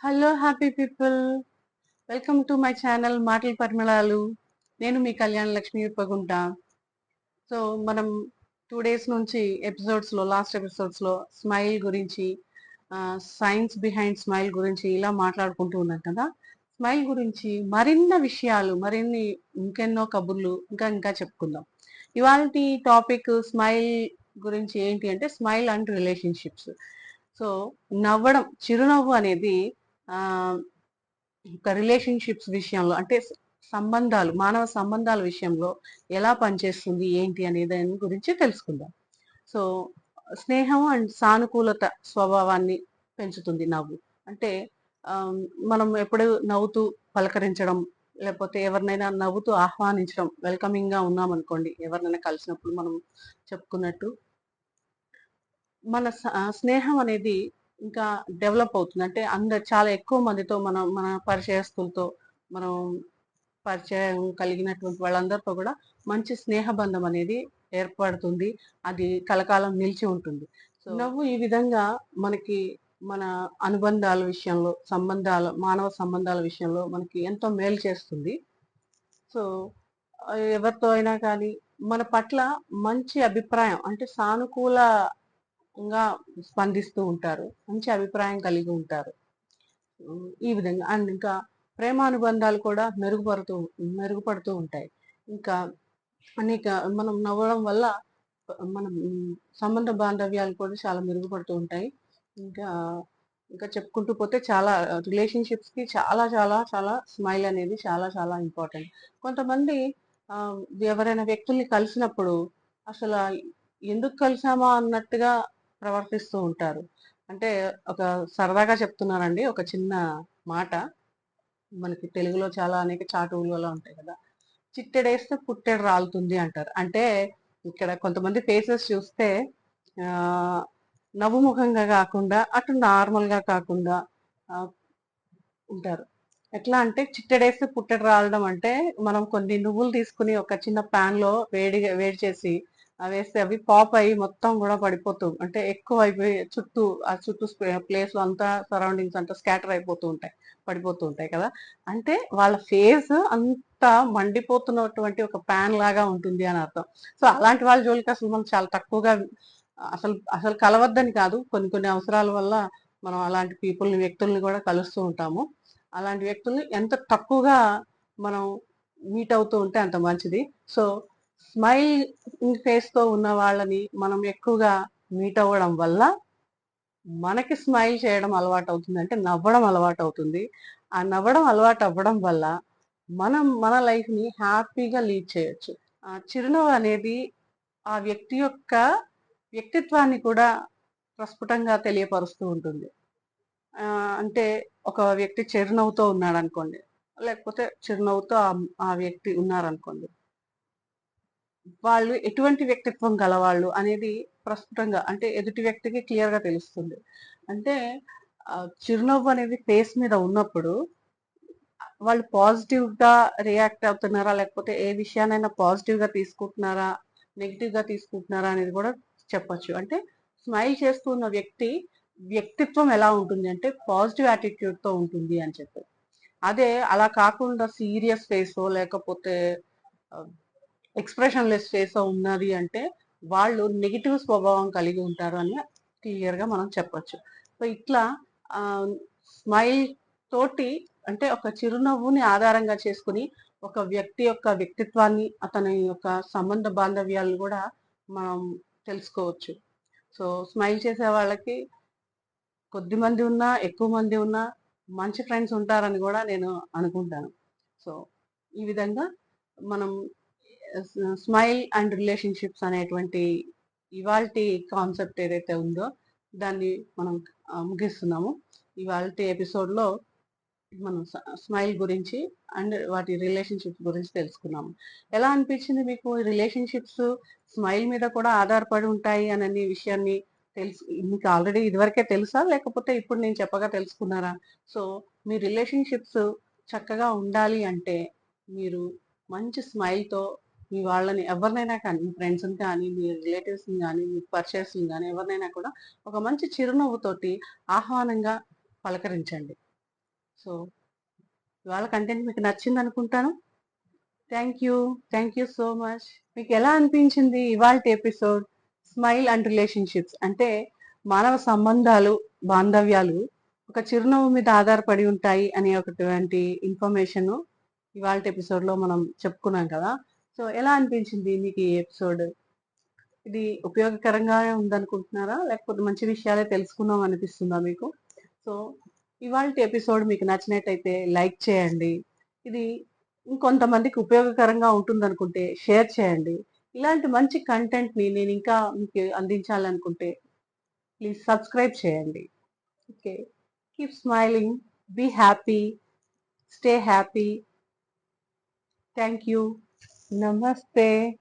Hello happy people welcome to my channel మాటల పరిమళాలు నేను మీ కళ్యాణ లక్ష్మి ఉప్పగుంట సో మనం టూ డేస్ నుంచి ఎపిసోడ్స్లో లాస్ట్ ఎపిసోడ్స్లో స్మైల్ గురించి సైన్స్ బిహైండ్ స్మైల్ గురించి ఇలా మాట్లాడుకుంటూ ఉన్నాం కదా. స్మైల్ గురించి మరిన్న విషయాలు మరిన్ని ఇంకెన్నో కబుర్లు ఇంకా ఇంకా చెప్పుకుందాం. ఇవాళ టాపిక్ స్మైల్ గురించి ఏంటి అంటే స్మైల్ అండ్ రిలేషన్షిప్స్ సో నవ్వడం చిరునవ్వు అనేది ఒక రిలేషన్షిప్స్ విషయంలో అంటే సంబంధాలు మానవ సంబంధాల విషయంలో ఎలా పనిచేస్తుంది ఏంటి అనే దాని గురించి తెలుసుకుందాం. సో స్నేహం అండ్ సానుకూలత స్వభావాన్ని పెంచుతుంది నవ్వు. అంటే మనం ఎప్పుడు నవ్వుతూ పలకరించడం లేకపోతే ఎవరినైనా నవ్వుతూ ఆహ్వానించడం వెల్కమింగ్గా ఉన్నాం అనుకోండి ఎవరినైనా కలిసినప్పుడు మనం చెప్పుకున్నట్టు మన స- స్నేహం అనేది ఇంకా డెవలప్ అవుతుంది. అంటే అందరు చాలా ఎక్కువ మందితో మనం మన పరిచయస్తులతో మనం పరిచయం కలిగినటువంటి వాళ్ళందరితో కూడా మంచి స్నేహ బంధం అనేది ఏర్పడుతుంది. అది కలకాలం నిలిచి ఉంటుంది. సో నవ్వు ఈ విధంగా మనకి మన అనుబంధాల విషయంలో సంబంధాల మానవ సంబంధాల విషయంలో మనకి ఎంతో మేలు చేస్తుంది. సో ఎవరితో అయినా కానీ మన పట్ల మంచి అభిప్రాయం అంటే ఇంకా స్పందిస్తూ ఉంటారు. మంచి అభిప్రాయం కలిగి ఉంటారు. ఈ విధంగా. అండ్ ఇంకా ప్రేమానుబంధాలు కూడా మెరుగుపడుతూ మెరుగుపడుతూ ఉంటాయి. ఇంకా అనేక మనం నవ్వడం వల్ల మనం సంబంధ బాంధవ్యాలు కూడా చాలా మెరుగుపడుతూ ఉంటాయి. ఇంకా ఇంకా చెప్పుకుంటూ పోతే చాలా రిలేషన్షిప్స్కి చాలా చాలా చాలా స్మైల్ అనేది చాలా చాలా ఇంపార్టెంట్. కొంతమంది ఎవరైనా వ్యక్తుల్ని కలిసినప్పుడు అసలు ఎందుకు కలిసామా అన్నట్టుగా ప్రవర్తిస్తూ ఉంటారు. అంటే ఒక సరదాగా చెప్తున్నానండి ఒక చిన్న మాట. మనకి తెలుగులో చాలా అనేక చాటువులలో ఉంటాయి కదా. చిట్టెడేస్తే పుట్టెడు రాలుతుంది అంటారు. అంటే ఇక్కడ కొంతమంది ఫేసెస్ చూస్తే నవ్వుముఖంగా కాకుండా అటు నార్మల్గా కాకుండా ఉంటారు. ఎట్లా అంటే చిట్టెడేస్తే పుట్టెడు రాలడం అంటే మనం కొన్ని నువ్వులు తీసుకుని ఒక చిన్న ప్యాన్లో వేడి వేడి చేసి వేస్తే అవి పాప్ అయ్యి మొత్తం కూడా పడిపోతూ అంటే ఎక్కువ అయిపోయి చుట్టూ ఆ చుట్టూ ప్లేస్ అంతా సరౌండింగ్స్ అంతా స్కాటర్ అయిపోతూ ఉంటాయి పడిపోతూ ఉంటాయి కదా. అంటే వాళ్ళ ఫేస్ అంత మండిపోతున్నటువంటి ఒక ప్యాన్ లాగా ఉంటుంది అని అర్థం. సో అలాంటి వాళ్ళ జోలికి అసలు మనం చాలా తక్కువగా అసలు అసలు కలవద్దని కాదు. కొన్ని కొన్ని అవసరాల వల్ల మనం అలాంటి పీపుల్ని వ్యక్తుల్ని కూడా కలుస్తూ ఉంటాము. అలాంటి వ్యక్తుల్ని ఎంత తక్కువగా మనం మీట్ అవుతూ ఉంటే అంత మంచిది. సో స్మైల్ ఫేస్తో ఉన్న వాళ్ళని మనం ఎక్కువగా మీట్ అవ్వడం వల్ల మనకి స్మైల్ చేయడం అలవాటు అవుతుంది అంటే నవ్వడం అలవాటు అవుతుంది. ఆ నవ్వడం అలవాటు అవ్వడం వల్ల మనం మన లైఫ్ని హ్యాపీగా లీడ్ చేయొచ్చు. ఆ చిరునవ్వు అనేది ఆ వ్యక్తి యొక్క వ్యక్తిత్వాన్ని కూడా ప్రస్ఫుటంగా తెలియపరుస్తూ ఉంటుంది. అంటే ఒక వ్యక్తి చిరునవ్వుతో ఉన్నాడు అనుకోండి లేకపోతే చిరునవ్వుతో ఆ- ఆ వ్యక్తి ఉన్నారనుకోండి వాళ్ళు ఎటువంటి వ్యక్తిత్వం గలవాళ్ళు అనేది ప్రస్తుతంగా అంటే ఎదుటి వ్యక్తికి క్లియర్గా తెలుస్తుంది. అంటే చిరునవ్వు అనేది ఫేస్ మీద ఉన్నప్పుడు వాళ్ళు పాజిటివ్గా రియాక్ట్ అవుతున్నారా లేకపోతే ఏ విషయానైనా పాజిటివ్గా తీసుకుంటున్నారా నెగిటివ్గా తీసుకుంటున్నారా అనేది కూడా చెప్పొచ్చు. అంటే స్మైల్ చేస్తున్న వ్యక్తి వ్యక్తిత్వం ఎలా ఉంటుంది అంటే పాజిటివ్ యాటిట్యూడ్తో ఉంటుంది అని చెప్పి. అదే అలా కాకుండా సీరియస్ ఫేస్ లేకపోతే ఎక్స్ప్రెషన్ లెస్ ఫేస్ ఉన్నది అంటే వాళ్ళు నెగిటివ్ స్వభావం కలిగి ఉంటారు అని క్లియర్గా మనం చెప్పొచ్చు. సో ఇట్లా స్మైల్ తోటి అంటే ఒక చిరునవ్వుని ఆధారంగా చేసుకుని ఒక వ్యక్తి యొక్క వ్యక్తిత్వాన్ని అతని యొక్క సంబంధ బాంధవ్యాలను కూడా మనం తెలుసుకోవచ్చు. సో స్మైల్ చేసే వాళ్ళకి కొద్ది మంది ఉన్నా ఎక్కువ మంది ఉన్నా మంచి ఫ్రెండ్స్ ఉంటారని కూడా నేను అనుకుంటాను. సో ఈ విధంగా మనం స్మైల్ అండ్ రిలేషన్షిప్స్ అనేటువంటి ఇవాల్టి కాన్సెప్ట్ ఏదైతే ఉందో దాన్ని మనం ముగిస్తున్నాము. ఇవాళ ఎపిసోడ్లో మనం స్మైల్ గురించి అండ్ వాటి రిలేషన్షిప్స్ గురించి తెలుసుకున్నాము. ఎలా అనిపించింది మీకు రిలేషన్షిప్స్? స్మైల్ మీద కూడా ఆధారపడి ఉంటాయి అనే విషయాన్ని తెలుసు మీకు ఆల్రెడీ ఇదివరకే తెలుసా? లేకపోతే ఇప్పుడు నేను చెప్పగా తెలుసుకున్నారా? సో మీ రిలేషన్షిప్స్ చక్కగా ఉండాలి అంటే మీరు మంచి స్మైల్తో మీ వాళ్ళని ఎవరినైనా కానీ మీ ఫ్రెండ్స్ని కానీ మీ రిలేటివ్స్ని కానీ మీ పర్చేస్ని కానీ ఎవరినైనా కూడా ఒక మంచి చిరునవ్వుతోటి ఆహ్వానంగా పలకరించండి. సో ఇవాళ కంటెంట్ మీకు నచ్చింది అనుకుంటాను thank you. Thank you so much. మీకు ఎలా అనిపించింది ఇవాళ ఎపిసోడ్? స్మైల్ అండ్ రిలేషన్షిప్స్ అంటే మానవ సంబంధాలు బాంధవ్యాలు ఒక చిరునవ్వు మీద ఆధారపడి ఉంటాయి అనే ఒకటువంటి ఇన్ఫర్మేషన్ ఇవాళ ఎపిసోడ్లో మనం చెప్పుకున్నాం కదా. సో ఎలా అనిపించింది మీకు ఈ ఎపిసోడ్? ఇది ఉపయోగకరంగా ఉందనుకుంటున్నారా? లేకపోతే మంచి విషయాలే తెలుసుకుందాం అనిపిస్తుందా మీకు? సో ఇవాళ ఎపిసోడ్ మీకు నచ్చినట్టయితే లైక్ చేయండి. ఇది ఇంకొంతమందికి ఉపయోగకరంగా ఉంటుంది అనుకుంటే షేర్ చేయండి. ఇలాంటి మంచి కంటెంట్ని నేను ఇంకా మీకు అందించాలనుకుంటే ప్లీజ్ సబ్స్క్రైబ్ చేయండి. Okay. Keep smiling be happy stay happy thank you Namaste.